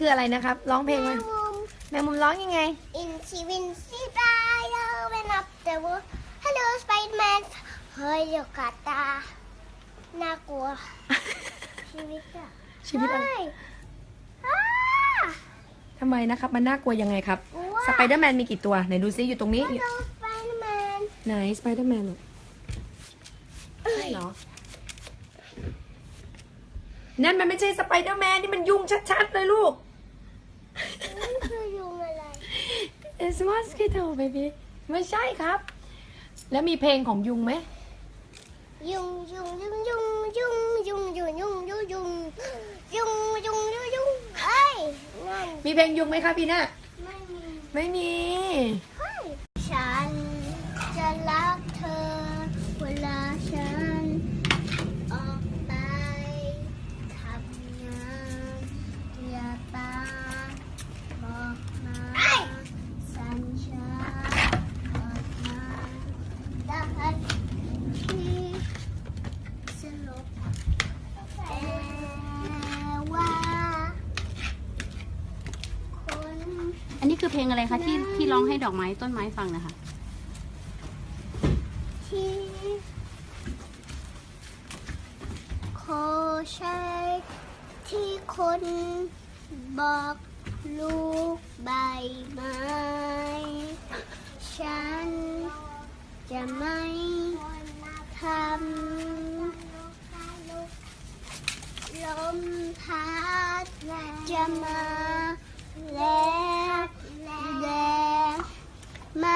คืออะไรนะครับ ร้องเพลงแมมางมุมแมงมุมร้องยังไง In she wins she fly went up the wall Hello Spider-Man เฮ้ยเดี๋ยวกัดตา น่ากลัว ชีวิตอะชีวิตอะไร เฮ้ยอ้า ทำไมนะครับ มันน่ากลัวยังไงครับ กลัว สไปเดอร์แมนมีกี่ตัว ไหนดูซิอยู่ตรงนี้อยู่ Hello Spider-Man ไหนสไปเดอร์แมนลูกใช่เหรอ นั่นมันไม่ใช่สไปเดอร์แมนนี่มันยุงชัดๆเลยลูก นี่คือยุงอะไร It's mosquito baby ไม่ใช่ครับ แล้วมีเพลงของยุงไหมยุงยุงยุงยุงยุงยุงยุงยุงยุงยุงยุงยุงยุงยุงเอ้ยนั่นมีเพลงยุงไหมครับพี่น่าไม่มี ไม่มี นนี้คือเพลงอะไรคะที่ที่ร้องให้ดอกไม้ต้นไม้ฟังนะคะ ที่โคใช้ที่คนบอกลูกใบไม้ ฉันจะไม่ทำลมพัดจะมาแล